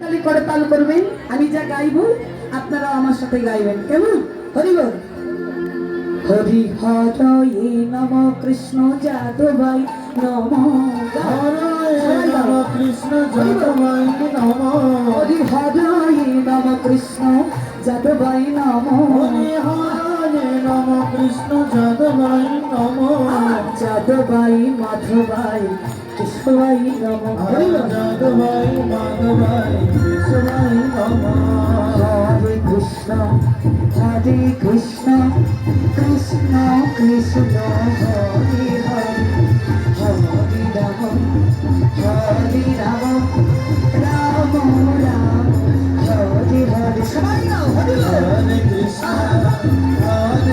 তালি করে তাল করবেন। আমি যা গাইবো আপনারা আমার সাথে গাইবেন। কেমন? হরি বল। হরি হরয়ে নম কৃষ্ণ যাদবাই নম। হরে নম কৃষ্ণ জগমাই নম। হরি হরয়ে নম কৃষ্ণ যাদবাই নম। হরে হরে নম কৃষ্ণ জগমাই নম। যাদবাই মাধবাই কৃষ্ণবাই নম হরি জগমাই মাধবাই কৃষ্ণাই নম হরে কৃষ্ণ হরে কৃষ্ণ কৃষ্ণ কৃষ্ণ হরে হরে হরে রাম হরে রাম রাম রাম হরে হরে। হরে কৃষ্ণ হরে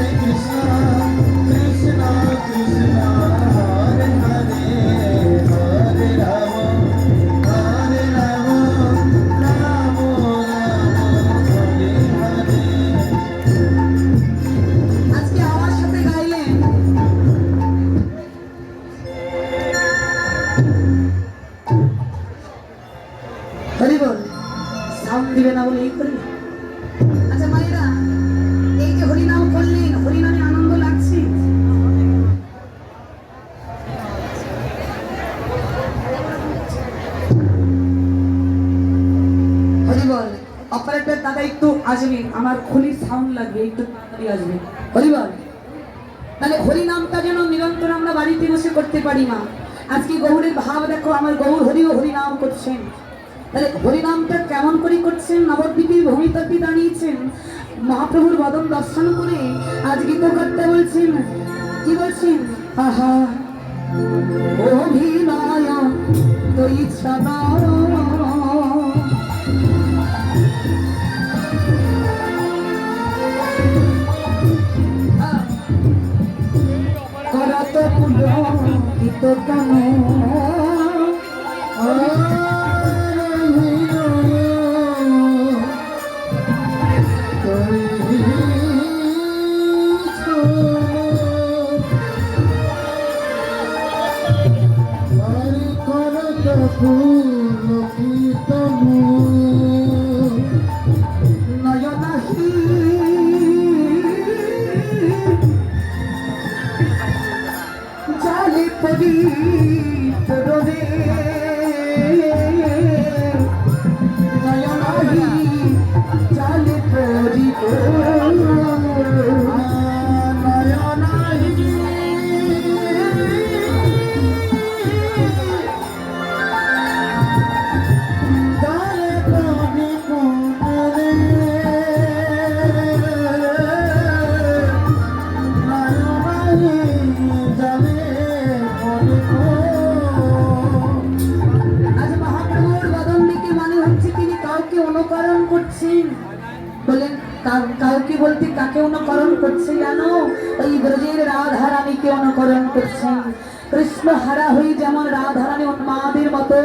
হরি বল সাউন্ড দিবে না বলে এই করি আচ্ছা মায়েরা, এই যে হরিনাম করলেন, হরিনামে আনন্দ লাগছে? অপারেটর দাদা একটু আসবে, আমার খুলির সাউন্ড লাগবে, একটু তাড়াতাড়ি আসবে। হরি বল, তাহলে হরি নামটা যেন নিরন্তর আমরা বাড়িতে বসে করতে পারি মা। আজকে গৌরের ভাব দেখো, আমার গৌর হরি ও হরি নাম করছেন। তাহলে হরি নামটা কেমন করে করছেন? নবদ্বীপের ভূমিতটি দাঁড়িয়েছেন। মহাপ্রভুর বদন দর্শন করে আজ গীতকর্তা বলছেন, কি বলছেন? আহা, অভিনয়, তো ইচ্ছা করত পুলকিত কেন নয়নাহি জালে পবিত্র তিনি কাউকে অনুকরণ করছেন। বলেন কাউকে বলতে কাকে অনুকরণ করছে জানো? ওই ব্রজের অনুকরণ করছেন। কৃষ্ণ হারা হয়ে যেমন রাধা রানী মতো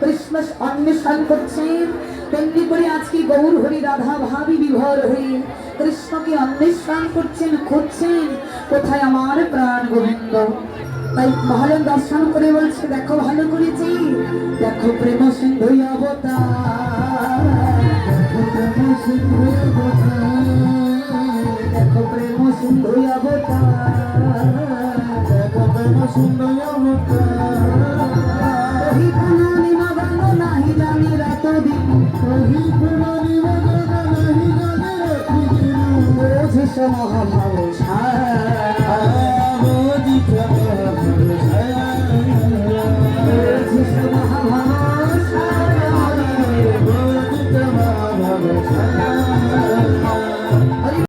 কৃষ্ণ অন্বেষণ করছেন, তেমনি করে আজকে গৌর হরি রাধা বিভোর হয়ে কৃষ্ণকে অন্বেষণ করছেন, খুঁজছেন, কোথায় আমার প্রাণ গোবিন্দ? তাই মহাজন দর্শন করে বলছে, দেখো ভালো করেছি দেখো প্রেম সিন্ধু অবতার, দেখো প্রেম সিন্ধু অবতার মহাভাব সার